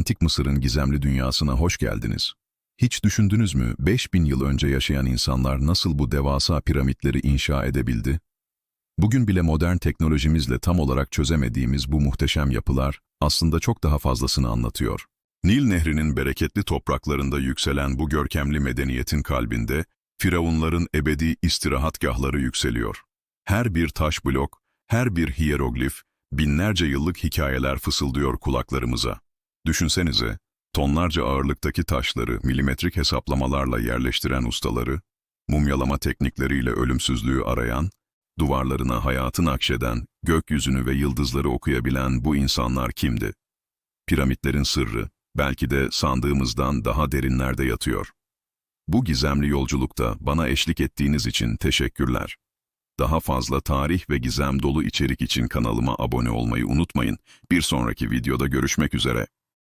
Antik Mısır'ın gizemli dünyasına hoş geldiniz. Hiç düşündünüz mü 5000 yıl önce yaşayan insanlar nasıl bu devasa piramitleri inşa edebildi? Bugün bile modern teknolojimizle tam olarak çözemediğimiz bu muhteşem yapılar aslında çok daha fazlasını anlatıyor. Nil Nehri'nin bereketli topraklarında yükselen bu görkemli medeniyetin kalbinde firavunların ebedi istirahatgahları yükseliyor. Her bir taş blok, her bir hieroglif, binlerce yıllık hikayeler fısıldıyor kulaklarımıza. Düşünsenize, tonlarca ağırlıktaki taşları milimetrik hesaplamalarla yerleştiren ustaları, mumyalama teknikleriyle ölümsüzlüğü arayan, duvarlarına hayatın akşeden, gökyüzünü ve yıldızları okuyabilen bu insanlar kimdi? Piramitlerin sırrı, belki de sandığımızdan daha derinlerde yatıyor. Bu gizemli yolculukta bana eşlik ettiğiniz için teşekkürler. Daha fazla tarih ve gizem dolu içerik için kanalıma abone olmayı unutmayın. Bir sonraki videoda görüşmek üzere.